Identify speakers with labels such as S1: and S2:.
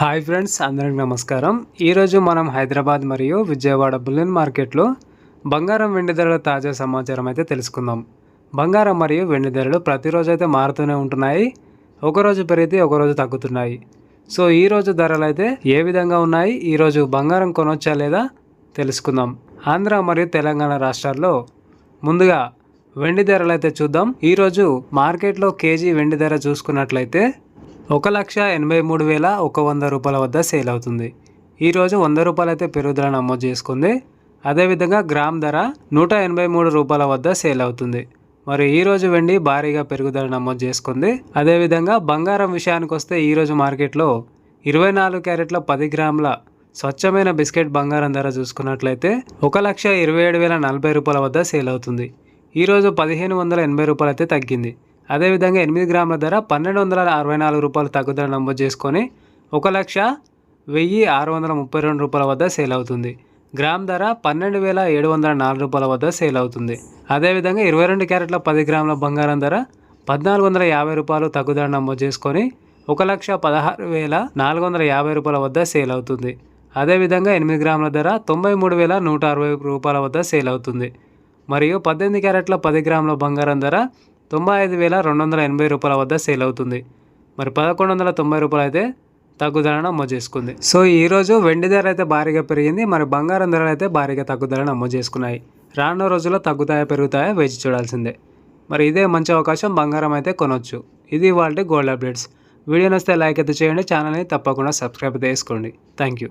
S1: Hi friends అందరికి నమస్కారం. ఈరోజు మనం హైదరాబాద్ మరియు విజయవాడ బులియన్ మార్కెట్లో బంగారం వెండి ధరల తాజా సమాచారం అయితే తెలుసుకుందాం. బంగారం మరియు వెండి ధరలు ప్రతిరోజు అయితే మారుతూనే ఉంటున్నాయి. ఒకరోజు పెరిగితే ఒకరోజు తగ్గుతున్నాయి. సో ఈరోజు ధరలు అయితే ఏ విధంగా ఉన్నాయి? ఈరోజు బంగారం కొనొచ్చా లేదా? తెలుసుకుందాం. ఆంధ్ర మరియు తెలంగాణ రాష్ట్రాల్లో ముందుగా వెండి ధరలు అయితే చూద్దాం. ఈరోజు మార్కెట్లో కేజీ వెండి ధర చూసుకున్నట్లయితే ఒక లక్ష ఎనభై మూడు వేల ఒక వంద రూపాయల వద్ద సేల్ అవుతుంది. ఈరోజు వంద రూపాయలు అయితే పెరుగుదల నమోదు చేసుకుంది. అదేవిధంగా గ్రామ్ ధర నూట ఎనభై మూడు రూపాయల వద్ద సేల్ అవుతుంది. మరి ఈరోజు వెండి భారీగా పెరుగుదల నమోదు చేసుకుంది. అదేవిధంగా బంగారం విషయానికి వస్తే ఈరోజు మార్కెట్లో ఇరవై నాలుగు క్యారెట్ల పది గ్రాముల స్వచ్ఛమైన బిస్కెట్ బంగారం ధర చూసుకున్నట్లయితే ఒక లక్ష ఇరవై ఏడు వేల నలభై రూపాయల వద్ద సేల్ అవుతుంది. ఈరోజు పదిహేను వందల ఎనభై రూపాయలు అయితే తగ్గింది. అదేవిధంగా ఎనిమిది గ్రాముల ధర పన్నెండు వందల అరవై నాలుగు రూపాయలు తగ్గుదల నమోదు చేసుకొని ఒక లక్ష వెయ్యి ఆరు వందల ముప్పై రెండు రూపాయల వద్ద సేల్ అవుతుంది. గ్రామ్ ధర పన్నెండు వేల ఏడు వందల నాలుగు రూపాయల వద్ద సేల్ అవుతుంది. అదేవిధంగా ఇరవై రెండు క్యారెట్ల పది గ్రాముల బంగారం ధర పద్నాలుగు వందల యాభై రూపాయలు తగ్గుదల నమోదు చేసుకొని ఒక లక్ష పదహారు వేల నాలుగు వందల యాభై రూపాయల వద్ద సేల్ అవుతుంది. అదేవిధంగా ఎనిమిది గ్రాముల ధర తొంభై మూడు వేల నూట అరవై రూపాయల వద్ద సేల్ అవుతుంది. మరియు పద్దెనిమిది క్యారెట్ల పది గ్రాముల బంగారం ధర తొంభై ఐదు వేల రెండు వందల ఎనభై రూపాయల వద్ద సేల్ అవుతుంది. మరి పదకొండు వందల తొంభై రూపాయలు అయితే తగ్గుదల నమోదు చేసుకుంది. సో ఈరోజు వెండి ధర అయితే భారీగా పెరిగింది. మరి బంగారం ధరలు అయితే భారీగా తగ్గుదల నమోదు చేసుకున్నాయి. రానున్న రోజుల్లో తగ్గుతాయా పెరుగుతాయా వేచి చూడాల్సిందే. మరి ఇదే మంచి అవకాశం బంగారం అయితే కొనవచ్చు ఇది వాళ్ళ గోల్డ్ అప్డేట్స్. వీడియో నస్తే లైక్ అయితే చేయండి. ఛానల్ని తప్పకుండా సబ్స్క్రైబ్ చేసుకోండి. Thank you.